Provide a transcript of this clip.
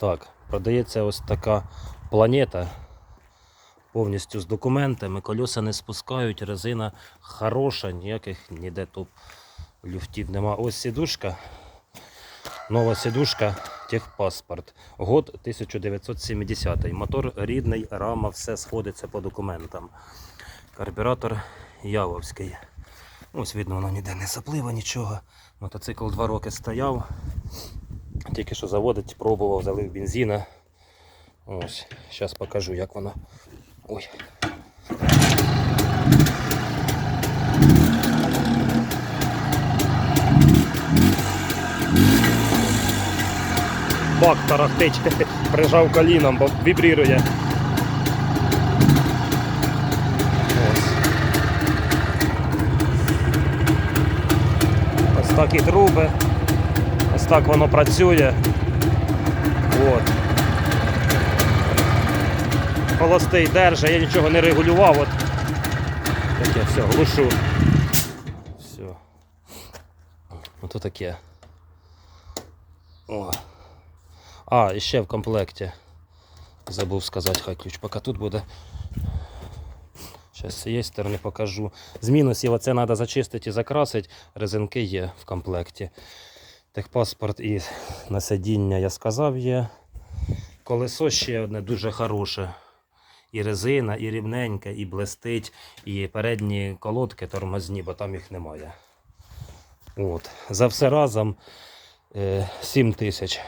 Так, продається ось така планета. Повністю з документами. Кольоса не спускають, резина хороша, ніяких ніде тут люфтів нема. Ось сідушка. Нова сідушка, техпаспорт. Год 1970. Мотор рідний, рама, все сходиться по документам. Карбюратор Явовський. Ось видно, воно ніде не заплива, нічого. Мотоцикл два роки стояв. Тільки що заводить, пробував, залив бензина. Ось, зараз покажу, як воно. Ой. Бак тарахтить, прижав коліном, бо вібрірує. Ось. Ось такі труби. Так воно працює. От. Холостий держа, я нічого не регулював. От. Таке все, глушу. Все. Ото таке. О. А, і ще в комплекті. Забув сказати, хай ключ поки тут буде. Зараз цієї сторони покажу. З мінусів оце треба зачистити і закрасити. Резинки є в комплекті. Техпаспорт і на сидіння я сказав є. Колесо ще одне дуже хороше. І резина, і рівненьке, і блистить, і передні колодки тормозні, бо там їх немає. От. За все разом е, 7 тисяч